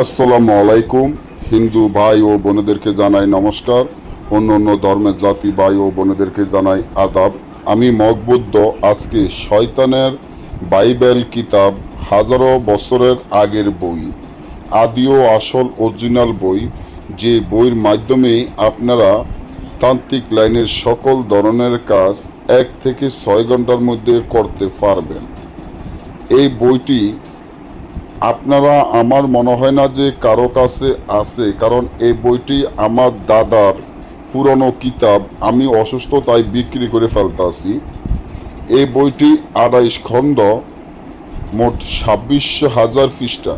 আসসালামু আলাইকুম। হিন্দু ভাই ও বোনেদেরকে জানাই নমস্কার। অন্য অন্য ধর্মের জাতি ভাই ও বোনেদেরকে জানাই আদাব। আমি মকবুদ্ধ আজকে শয়তানের বাইবেল কিতাব হাজারো বছরের আগের বই। আদি ও আসল, অরিজিনাল বই। যে বইয়ের মাধ্যমে আপনারা তান্ত্রিক লাইনের সকল ধরনের কাজ এক থেকে ছয় ঘণ্টার মধ্যে করতে পারবেন। এই বইটি আপনারা আমার মনে হয় না যে কারও কাছে আছে, কারণ এই বইটি আমার দাদার পুরনো কিতাব, আমি অসুস্থ তাই বিক্রি করে ফেলতেছি। এই বইটি আড়াইশ খণ্ড, মোট ছাব্বিশ হাজার পৃষ্ঠা।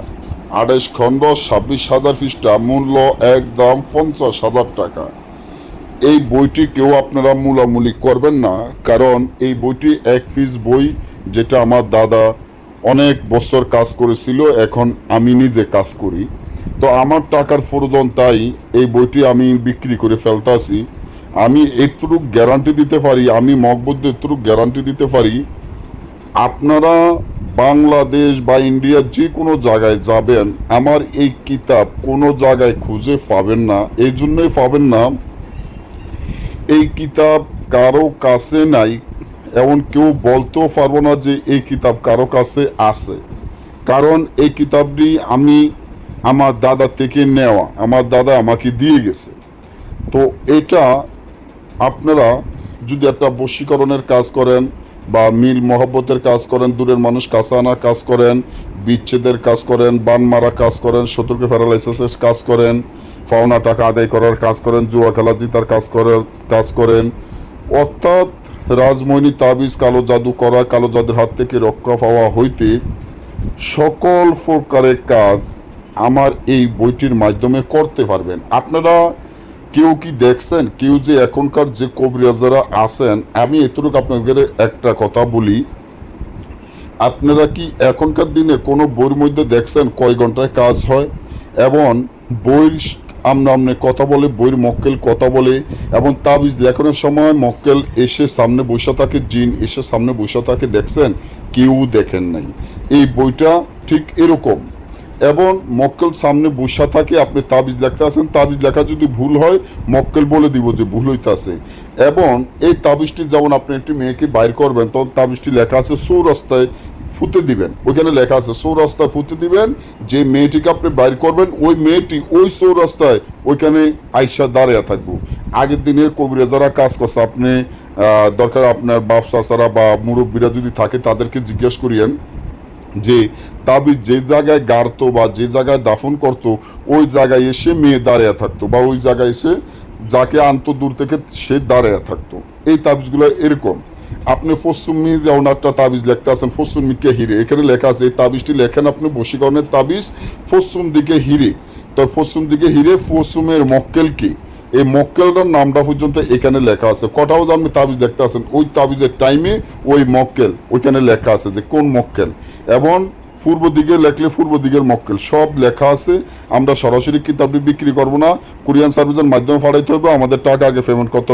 আড়াইশ খণ্ড, ছাব্বিশ হাজার পৃষ্ঠা, মূল্য একদম পঞ্চাশ হাজার টাকা। এই বইটি কেউ আপনারা মূলামূলি করবেন না, কারণ এই বইটি এক পিস বই, যেটা আমার দাদা অনেক বছর কাজ করেছিল, এখন আমি নিজে কাজ করি। তো আমার টাকার প্রয়োজন তাই এই বইটি আমি বিক্রি করে ফেলতাছি আমি এতটুকু গ্যারান্টি দিতে পারি, আমি মকবুদ্ধ এতটুকু গ্যারান্টি দিতে পারি, আপনারা বাংলাদেশ বা ইন্ডিয়ার যে কোনো জায়গায় যাবেন, আমার এই কিতাব কোনো জায়গায় খুঁজে পাবেন না। এই জন্যই পাবেন না, এই কিতাব কারও কাছে নাই এমন কেউ বলতেও পারব না যে এই কিতাব কারও কাছে আছে। কারণ এই কিতাবটি আমি আমার দাদা থেকে নেওয়া, আমার দাদা আমাকে দিয়ে গেছে। তো এটা আপনারা যদি একটা বশীকরণের কাজ করেন বা মিল মহব্বতের কাজ করেন, দূরের মানুষ কাছে আনার কাজ করেন, বিচ্ছেদের কাজ করেন, বান মারা কাজ করেন, শত্রুকে প্যারালাইসিসের কাজ করেন পাওনা টাকা আদায় করার কাজ করেন, জুয়া খেলা জিতার কাজ করার কাজ করেন। অর্থাৎ রাজমণি তাবিজ, কালো জাদু করা, কালো জাদুর হাত থেকে রক্ষা পাওয়া হইতে সকল প্রকারের কাজ আমার এই বইটির মাধ্যমে করতে পারবেন। আপনারা কেউ কি দেখছেন? কেউ যে এখনকার যে কবিরাজারা আছেন, আমি এতটুকু আপনাদের একটা কথা বলি। আপনারা কি এখনকার দিনে কোনো বইয়ের মধ্যে দেখছেন কয় ঘন্টায় কাজ হয়? এবং বইয়ের আমনে আমনে কথা বলে, বইয়ের মক্কেল কথা বলে এবং তাবিজ লেখনের সময় মক্কেল এসে সামনে বসে থাকে, জিন এসে সামনে বসে থাকে, দেখছেন? কেউ দেখেন নাই। এই বইটা ঠিক এরকম। এবং মক্কেল সামনে বসা থাকে, আপনি তাবিজ লেখতে আছেন, তাবিজ লেখা যদি ভুল হয়, মক্কেল বলে দিব যে ভুল হইতাছে। এবং এই তাবিজটি যেমন আপনি একটি মেয়েকে বাইর করবেন, তখন তাবিজটি লেখা আছে সৌরাস্তায় ফুতে দিবেন। ওইখানে লেখা আছে সৌরাস্তায় ফুতে দিবেন, যে মেয়েটিকে আপনি বাইর করবেন, ওই মেয়েটি ওই সৌরাস্তায় ওইখানে আইসা দাঁড়িয়ে থাকব। আগের দিনের কবিরা যারা কাজ করছে, আপনি দরকার আপনার বাপ চাচারা বা মুরব্বীরা যদি থাকে, তাদেরকে জিজ্ঞেস করিয়েন যে, তাবিজ যে জায়গায় গাড়তো বা যে জায়গায় দাফন করতো, ওই জায়গায় এসে মেয়ে দাঁড়িয়ে থাকতো বা ওই জায়গায় এসে যাকে আনতো দূর থেকে সে দাঁড়িয়ে থাকতো। এই তাবিজগুলো এরকম। আপনি পশ্চিমী যেমন তাবিজ লিখতে আছেন দিকে হিরে। এখানে লেখা আছে, এই তাবিজটি লেখেন আপনি বশীকরণের তাবিজ পশ্চিম দিকে হিরে। তো পশ্চিম দিকে হিরে পশ্চিমের মক্কেল কি? এই মক্কেলটার নামটা পর্যন্ত এখানে লেখা আছে। কটাও যে আপনি তাবিজ দেখতে আছেন? ওই তাবিজের টাইমে ওই মক্কেল, ওইখানে লেখা আছে যে কোন মক্কেল। এবং পূর্ব দিকে লেখলে পূর্ব দিকের মক্কেল। সব লেখা আছে। আমরা সরাসরি কিতাবটি বিক্রি করব না। কোরিয়ান সার্ভিসের মাধ্যমে পাঠাইতে হবে আমাদের টাকা আগে পেমেন্ট করতে